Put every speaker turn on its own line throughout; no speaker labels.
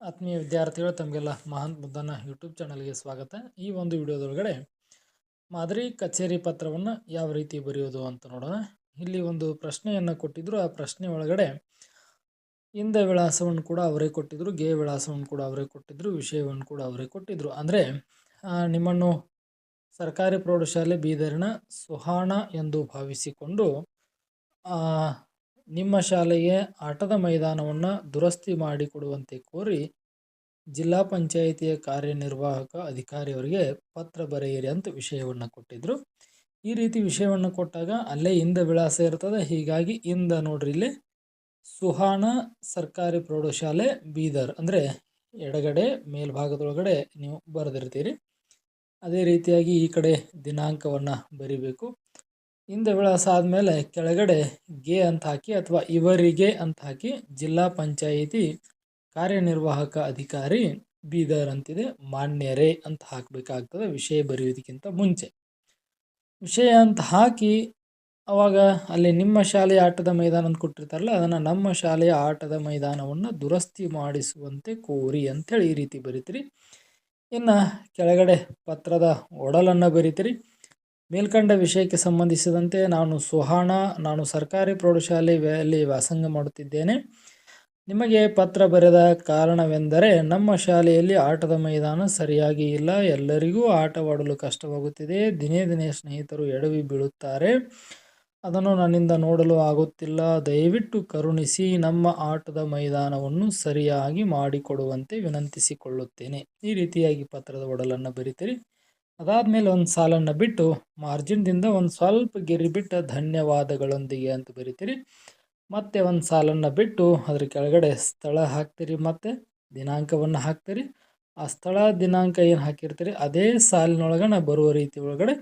ಆತ್ಮೀಯ ವಿದ್ಯಾರ್ಥಿಗಳು, ತಮಗೆಲ್ಲ ಮಹಾನ್ ಬುದ್ಧನ ಯೂಟ್ಯೂಬ್ ಚಾನಲ್ಗೆ ಸ್ವಾಗತ. ಈ ಒಂದು ವಿಡಿಯೋದೊಳಗಡೆ ಮಾದರಿ ಕಚೇರಿ ಪತ್ರವನ್ನು ಯಾವ ರೀತಿ ಬರೆಯೋದು ಅಂತ ನೋಡೋಣ. ಇಲ್ಲಿ ಒಂದು ಪ್ರಶ್ನೆಯನ್ನು ಕೊಟ್ಟಿದ್ರು. ಆ ಪ್ರಶ್ನೆ ಒಳಗಡೆ ಇಂದ ವಿಳಾಸವನ್ನು ಕೂಡ ಅವರೇ ಕೊಟ್ಟಿದ್ರು, ಗೆ ವಿಳಾಸವನ್ನು ಕೂಡ ಅವರೇ ಕೊಟ್ಟಿದ್ರು, ವಿಷಯವನ್ನು ಕೂಡ ಅವರೇ ಕೊಟ್ಟಿದ್ರು. ಅಂದರೆ ನಿಮ್ಮನ್ನು ಸರ್ಕಾರಿ ಪ್ರೌಢಶಾಲೆ ಬೀದರಿನ ಸುಹಾಣ ಎಂದು ಭಾವಿಸಿಕೊಂಡು ನಿಮ್ಮ ಶಾಲೆಗೆ ಆಟದ ಮೈದಾನವನ್ನು ದುರಸ್ತಿ ಮಾಡಿಕೊಡುವಂತೆ ಕೋರಿ ಜಿಲ್ಲಾ ಪಂಚಾಯಿತಿಯ ಕಾರ್ಯನಿರ್ವಾಹಕ ಅಧಿಕಾರಿಯವರಿಗೆ ಪತ್ರ ಬರೆಯಿರಿ ಅಂತ ವಿಷಯವನ್ನು ಕೊಟ್ಟಿದ್ದರು ಈ ರೀತಿ ವಿಷಯವನ್ನು ಕೊಟ್ಟಾಗ ಅಲ್ಲೇ ಇಂದ ವಿಳಾಸ ಇರ್ತದೆ. ಹೀಗಾಗಿ ಇಂದ ನೋಡ್ರಿ ಇಲ್ಲಿ ಸುಹಾನ ಸರ್ಕಾರಿ ಪ್ರೌಢಶಾಲೆ ಬೀದರ್ ಅಂದರೆ ಎಡಗಡೆ ಮೇಲ್ಭಾಗದೊಳಗಡೆ ನೀವು ಬರೆದಿರ್ತೀರಿ. ಅದೇ ರೀತಿಯಾಗಿ ಈ ಕಡೆ ದಿನಾಂಕವನ್ನು ಬರಿಬೇಕು. ಇಂದ ವಿಳಾಸ ಆದಮೇಲೆ ಕೆಳಗಡೆ ಗೆ ಅಂತ ಹಾಕಿ ಅಥವಾ ಇವರಿಗೆ ಅಂತ ಹಾಕಿ ಜಿಲ್ಲಾ ಪಂಚಾಯಿತಿ ಕಾರ್ಯನಿರ್ವಾಹಕ ಅಧಿಕಾರಿ ಬೀದರ್ ಅಂತಿದೆ ಮಾನ್ಯರೇ ಅಂತ ಹಾಕಬೇಕಾಗ್ತದೆ. ವಿಷಯ ಬರೆಯೋದಕ್ಕಿಂತ ಮುಂಚೆ. ವಿಷಯ ಅಂತ ಹಾಕಿ ಅವಾಗ ಅಲ್ಲಿ ನಿಮ್ಮ ಶಾಲೆಯ ಆಟದ ಮೈದಾನ ಅಂತ ಕೊಟ್ಟಿರ್ತಾರಲ್ಲ, ಅದನ್ನು ನಮ್ಮ ಶಾಲೆಯ ಆಟದ ಮೈದಾನವನ್ನು ದುರಸ್ತಿ ಮಾಡಿಸುವಂತೆ ಕೋರಿ ಅಂಥೇಳಿ ಈ ರೀತಿ ಬರೀತೀರಿ. ಇನ್ನು ಕೆಳಗಡೆ ಪತ್ರದ ಒಡಲನ್ನು ಬರೀತೀರಿ. ಮೇಲ್ಕಂಡ ವಿಷಯಕ್ಕೆ ಸಂಬಂಧಿಸಿದಂತೆ ನಾನು ಸುಹಾಣ, ನಾನು ಸರ್ಕಾರಿ ಪ್ರೌಢಶಾಲೆಯಲ್ಲಿ ವ್ಯಾಸಂಗ ಮಾಡುತ್ತಿದ್ದೇನೆ. ನಿಮಗೆ ಪತ್ರ ಬರೆದ ಕಾರಣವೆಂದರೆ ನಮ್ಮ ಶಾಲೆಯಲ್ಲಿ ಆಟದ ಮೈದಾನ ಸರಿಯಾಗಿ ಇಲ್ಲ. ಎಲ್ಲರಿಗೂ ಆಟವಾಡಲು ಕಷ್ಟವಾಗುತ್ತಿದೆ. ದಿನೇ ದಿನೇ ಸ್ನೇಹಿತರು ಎಡವಿ ಬೀಳುತ್ತಾರೆ. ಅದನ್ನು ನನ್ನಿಂದ ನೋಡಲು ಆಗುತ್ತಿಲ್ಲ. ದಯವಿಟ್ಟು ಕರುಣಿಸಿ ನಮ್ಮ ಆಟದ ಮೈದಾನವನ್ನು ಸರಿಯಾಗಿ ಮಾಡಿಕೊಡುವಂತೆ ವಿನಂತಿಸಿಕೊಳ್ಳುತ್ತೇನೆ. ಈ ರೀತಿಯಾಗಿ ಪತ್ರದ ಒಡಲನ್ನು ಬರಿತೀರಿ. ಅದಾದಮೇಲೆ ಒಂದು ಸಾಲನ್ನು ಬಿಟ್ಟು ಮಾರ್ಜಿನ್ದಿಂದ ಒಂದು ಸ್ವಲ್ಪ ಗೆರಿ ಬಿಟ್ಟು ಧನ್ಯವಾದಗಳೊಂದಿಗೆ ಅಂತ ಬರಿತೀರಿ. ಮತ್ತೆ ಒಂದು ಸಾಲನ್ನು ಬಿಟ್ಟು ಅದ್ರ ಕೆಳಗಡೆ ಸ್ಥಳ ಹಾಕ್ತೀರಿ, ಮತ್ತು ದಿನಾಂಕವನ್ನು ಹಾಕ್ತೀರಿ. ಆ ಸ್ಥಳ, ದಿನಾಂಕ ಏನು ಹಾಕಿರ್ತೀರಿ, ಅದೇ ಸಾಲಿನೊಳಗನ ಬರುವ ರೀತಿ ಒಳಗಡೆ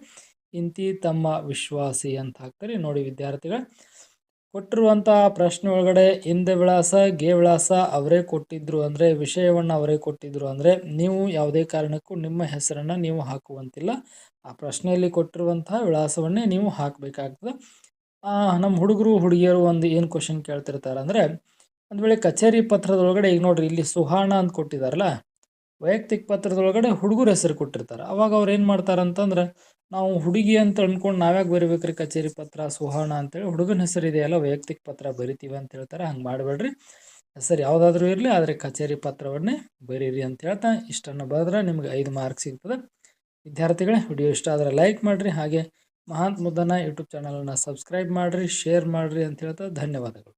ಇಂತಿ ತಮ್ಮ ವಿಶ್ವಾಸಿ ಅಂತ ಹಾಕ್ತಾರೆ. ನೋಡಿ ವಿದ್ಯಾರ್ಥಿಗಳು ಕೊಟ್ಟಿರುವಂಥ ಪ್ರಶ್ನೆ ಒಳಗಡೆ ಹಿಂದೆ ವಿಳಾಸ, ಗೆ ವಿಳಾಸ ಅವರೇ ಕೊಟ್ಟಿದ್ರು ಅಂದರೆ, ವಿಷಯವನ್ನು ಅವರೇ ಕೊಟ್ಟಿದ್ರು ಅಂದರೆ, ನೀವು ಯಾವುದೇ ಕಾರಣಕ್ಕೂ ನಿಮ್ಮ ಹೆಸರನ್ನು ನೀವು ಹಾಕುವಂತಿಲ್ಲ. ಆ ಪ್ರಶ್ನೆಯಲ್ಲಿ ಕೊಟ್ಟಿರುವಂತಹ ವಿಳಾಸವನ್ನೇ ನೀವು ಹಾಕಬೇಕಾಗ್ತದೆ. ನಮ್ಮ ಹುಡುಗರು, ಹುಡುಗಿಯರು ಒಂದು ಏನು ಕ್ವಶನ್ ಕೇಳ್ತಿರ್ತಾರೆ ಅಂದರೆ, ಒಂದು ವೇಳೆ ಕಚೇರಿ ಪತ್ರದೊಳಗಡೆ ಈಗ ನೋಡ್ರಿ, ಇಲ್ಲಿ ಸುಹಾಣ ಅಂತ ಕೊಟ್ಟಿದ್ದಾರಲ್ಲ ವೈಯಕ್ತಿಕ ಪತ್ರದೊಳಗಡೆ ಹುಡುಗರ ಹೆಸರು ಕೊಟ್ಟಿರ್ತಾರೆ. ಅವಾಗ ಅವ್ರು ಏನು ಮಾಡ್ತಾರೆ ಅಂತಂದ್ರೆ ನಾವು ಹುಡುಗಿ ಅಂತ ಅಂದ್ಕೊಂಡು ನಾವ್ಯಾಕೆ ಬರಿಬೇಕ್ರಿ ಕಚೇರಿ ಪತ್ರ ಸುಹಾಣ ಅಂತೇಳಿ? ಹುಡುಗನ ಹೆಸರು ಇದೆಯಲ್ಲ, ವೈಯಕ್ತಿಕ ಪತ್ರ ಬರಿತೀವಿ ಅಂತ ಹೇಳ್ತಾರೆ, ಹಂಗೆ ಮಾಡಬೇಡ್ರಿ. ಹೆಸರು ಯಾವುದಾದ್ರೂ ಇರಲಿ, ಆದರೆ ಕಚೇರಿ ಪತ್ರವನ್ನೇ ಬರೀರಿ ಅಂತ ಹೇಳ್ತಾ, ಇಷ್ಟನ್ನು ಬರೆದ್ರೆ ನಿಮ್ಗೆ ಐದು ಮಾರ್ಕ್ ಸಿಗ್ತದೆ. ವಿದ್ಯಾರ್ಥಿಗಳೇ, ವಿಡಿಯೋ ಇಷ್ಟ ಆದರೆ ಲೈಕ್ ಮಾಡಿರಿ, ಹಾಗೆ ಮಹಾಂತ್ ಮುದ್ದನ ಯೂಟ್ಯೂಬ್ ಚಾನಲನ್ನು ಸಬ್ಸ್ಕ್ರೈಬ್ ಮಾಡಿರಿ, ಶೇರ್ ಮಾಡಿರಿ ಅಂತ ಹೇಳ್ತಾ ಧನ್ಯವಾದಗಳು.